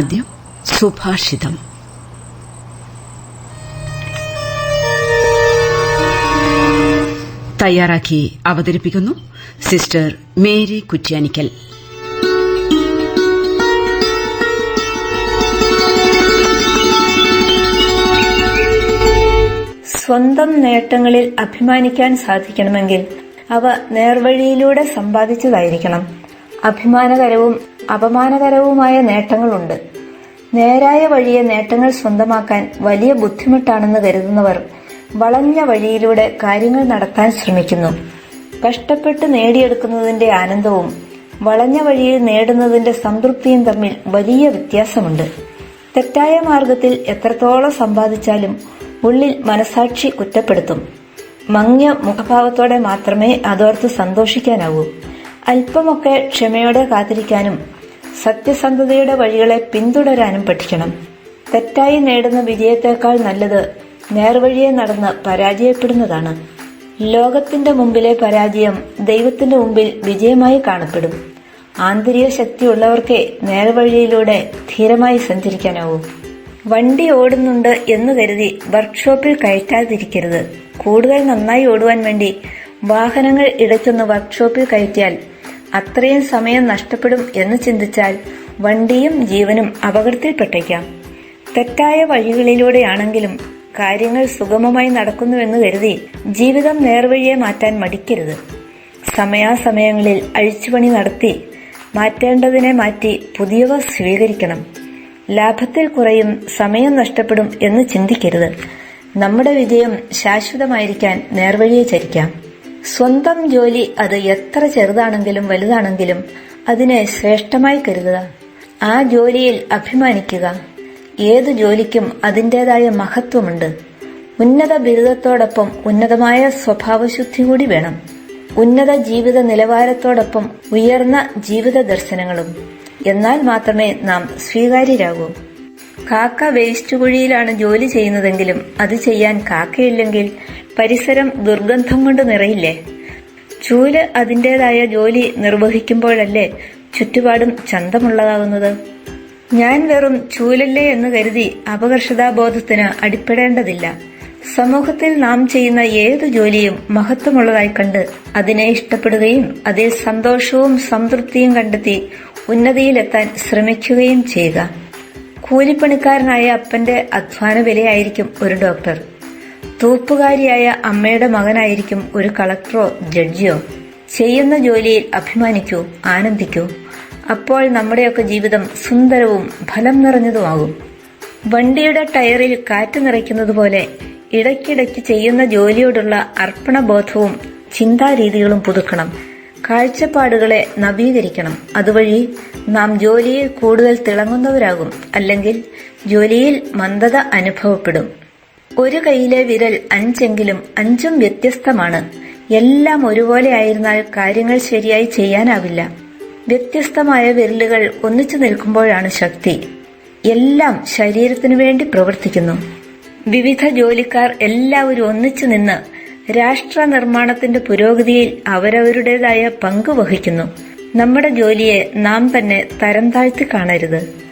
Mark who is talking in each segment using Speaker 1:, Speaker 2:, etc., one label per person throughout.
Speaker 1: ആദ്യം സുഭാഷിതം. തയ്യാറാക്കി അവതരിപ്പിക്കുന്നു സിസ്റ്റർ മേരി കുറ്റ്യാനിക്കൽ.
Speaker 2: സ്വന്തം നേട്ടങ്ങളിൽ അഭിമാനിക്കാൻ സാധിക്കണമെങ്കിൽ അവ നേർവഴിയിലൂടെ സമ്പാദിച്ചതായിരിക്കണം. അഭിമാനകരവും അപമാനകരവുമായ നേട്ടങ്ങളുണ്ട്. നേരായ വഴിയെ നേട്ടങ്ങൾ സ്വന്തമാക്കാൻ വലിയ ബുദ്ധിമുട്ടാണെന്ന് കരുതുന്നവർ വളഞ്ഞ വഴിയിലൂടെ കാര്യങ്ങൾ നടത്താൻ ശ്രമിക്കുന്നു. കഷ്ടപ്പെട്ട് നേടിയെടുക്കുന്നതിന്റെ ആനന്ദവും വളഞ്ഞ വഴിയിൽ നേടുന്നതിന്റെ സംതൃപ്തിയും തമ്മിൽ വലിയ വ്യത്യാസമുണ്ട്. തെറ്റായ മാർഗത്തിൽ എത്രത്തോളം സമ്പാദിച്ചാലും ഉള്ളിൽ മനസാക്ഷി കുറ്റപ്പെടുത്തും. മങ്ങിയ മുഖഭാവത്തോടെ മാത്രമേ അതോർത്ത് സന്തോഷിക്കാനാവൂ. അല്പമൊക്കെ ക്ഷമയോടെ കാത്തിരിക്കാനും സത്യസന്ധതയുടെ വഴികളെ പിന്തുടരാനും പഠിക്കണം. തെറ്റായി നേടുന്ന വിജയത്തേക്കാൾ നല്ലത് നേർവഴിയെ നടന്ന് പരാജയപ്പെടുന്നതാണ്. ലോകത്തിന്റെ മുമ്പിലെ പരാജയം ദൈവത്തിന്റെ മുമ്പിൽ വിജയമായി കാണപ്പെടും. ആന്തരിക ശക്തി ശക്തിയുള്ളവർക്കേ നേർവഴിയിലൂടെ ധീരമായി സഞ്ചരിക്കാനാവൂ. വണ്ടി ഓടുന്നുണ്ട് എന്ന് കരുതി വർക്ക്ഷോപ്പിൽ കയറ്റാതിരിക്കരുത്. കൂടുതൽ നന്നായി ഓടുവാൻ വേണ്ടി വാഹനങ്ങൾ ഇടയ്ക്കൊന്ന് വർക്ക്ഷോപ്പിൽ കയറ്റിയാൽ അത്രയും സമയം നഷ്ടപ്പെടും എന്ന് ചിന്തിച്ചാൽ വണ്ടിയും ജീവനും അപകടത്തിൽപ്പെട്ടേക്കാം. തെറ്റായ വഴികളിലൂടെയാണെങ്കിലും കാര്യങ്ങൾ സുഗമമായി നടക്കുന്നുവെന്ന് കരുതി ജീവിതം നേർവഴിയെ മാറ്റാൻ മടിക്കരുത്. സമയാസമയങ്ങളിൽ അഴിച്ചുപണി നടത്തി മാറ്റേണ്ടതിനെ മാറ്റി പുതിയവ സ്വീകരിക്കണം. ലാഭത്തിൽ കുറയും സമയം നഷ്ടപ്പെടും എന്ന് ചിന്തിക്കരുത്. നമ്മുടെ വിജയം ശാശ്വതമായിരിക്കാൻ നേർവഴിയെ ചരിക്കാം. സ്വന്തം ജോലി അത് എത്ര ചെറുതാണെങ്കിലും വലുതാണെങ്കിലും അതിനെ ശ്രേഷ്ഠമായി കരുതുക. ആ ജോലിയിൽ അഭിമാനിക്കുക. ഏതു ജോലിക്കും അതിന്റെതായ മഹത്വമുണ്ട്. ഉന്നത ബിരുദത്തോടൊപ്പം ഉന്നതമായ സ്വഭാവശുദ്ധി കൂടി വേണം. ഉന്നത ജീവിത നിലവാരത്തോടൊപ്പം ഉയർന്ന ജീവിത ദർശനങ്ങളും. എന്നാൽ മാത്രമേ നാം സ്വീകാര്യരാകൂ. കാക്ക വേസ്റ്റ് കുഴിയിലാണ് ജോലി ചെയ്യുന്നതെങ്കിലും അത് ചെയ്യാൻ കാക്കയില്ലെങ്കിൽ പരിസരം ദുർഗന്ധം കൊണ്ട് നിറയില്ലേ? ചൂൽ അതിന്റെതായ ജോലി നിർവഹിക്കുമ്പോഴല്ലേ ചുറ്റുപാടും ചന്തമുള്ളതാകുന്നത്? ഞാൻ വെറും ചൂലല്ലേ എന്ന് കരുതി അപകർഷതാബോധത്തിന് അടിപ്പെടേണ്ടതില്ല. സമൂഹത്തിൽ നാം ചെയ്യുന്ന ഏതു ജോലിയും മഹത്വമുള്ളതായി കണ്ട് അതിനെ ഇഷ്ടപ്പെടുകയും അതിൽ സന്തോഷവും സംതൃപ്തിയും കണ്ടെത്തി ഉന്നതിയിലെത്താൻ ശ്രമിക്കുകയും ചെയ്യുക. കൂലിപ്പണിക്കാരനായ അപ്പന്റെ അധ്വാന വിലയായിരിക്കും ഒരു ഡോക്ടർ. തൂപ്പുകാരിയായ അമ്മയുടെ മകനായിരിക്കും ഒരു കളക്ടറോ ജഡ്ജിയോ. ചെയ്യുന്ന ജോലിയിൽ അഭിമാനിക്കൂ ആനന്ദിക്കൂ. അപ്പോൾ നമ്മുടെയൊക്കെ ജീവിതം സുന്ദരവും ഫലം നിറഞ്ഞതുമാകും. വണ്ടിയുടെ ടയറിൽ കാറ്റ് നിറയ്ക്കുന്നത് പോലെ ഇടയ്ക്കിടയ്ക്ക് ചെയ്യുന്ന ജോലിയോടുള്ള അർപ്പണബോധവും ചിന്താരീതികളും പുതുക്കണം. കാഴ്ചപ്പാടുകളെ നവീകരിക്കണം. അതുവഴി നാം ജോലിയിൽ കൂടുതൽ തിളങ്ങുന്നവരാകും. അല്ലെങ്കിൽ ജോലിയിൽ മന്ദത അനുഭവപ്പെടും. ഒരു കൈയിലെ വിരൽ അഞ്ചെങ്കിലും അഞ്ചും വ്യത്യസ്തമാണ്. എല്ലാം ഒരുപോലെ ആയിരുന്നാൽ കാര്യങ്ങൾ ശരിയായി ചെയ്യാനാവില്ല. വ്യത്യസ്തമായ വിരലുകൾ ഒന്നിച്ചു നിൽക്കുമ്പോഴാണ് ശക്തി. എല്ലാം ശരീരത്തിനു വേണ്ടി പ്രവർത്തിക്കുന്നു. വിവിധ ജോലിക്കാർ എല്ലാവരും ഒന്നിച്ചു നിന്ന് രാഷ്ട്ര നിർമ്മാണത്തിന്റെ പുരോഗതിയിൽ അവരവരുടേതായ പങ്ക് വഹിക്കുന്നു. നമ്മുടെ ജോലിയെ നാം തന്നെ തരം താഴ്ത്തി കാണരുത്.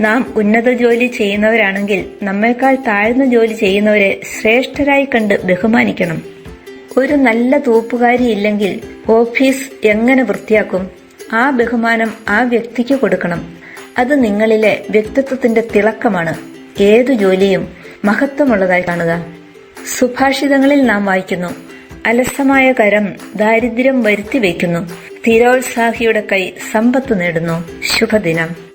Speaker 2: നാം ഉന്നത ജോലി ചെയ്യുന്നവരാണെങ്കിൽ നമ്മേക്കാൾ താഴ്ന്ന ജോലി ചെയ്യുന്നവരെ ശ്രേഷ്ഠരായി കണ്ട് ബഹുമാനിക്കണം. ഒരു നല്ല തൂപ്പുകാരി ഇല്ലെങ്കിൽ ഓഫീസ് എങ്ങനെ വൃത്തിയാക്കും? ആ ബഹുമാനം ആ വ്യക്തിക്ക് കൊടുക്കണം. അത് നിങ്ങളിലെ വ്യക്തിത്വത്തിന്റെ തിളക്കമാണ്. ഏതു ജോലിയും മഹത്വമുള്ളതായി കാണുക. സുഭാഷിതങ്ങളിൽ നാം വായിക്കുന്നു അലസമായ കരം ദാരിദ്ര്യം വരുത്തി വയ്ക്കുന്നു. സ്ഥിരോത്സാഹിയുടെ കൈ സമ്പത്ത് നേടുന്നു. ശുഭദിനം.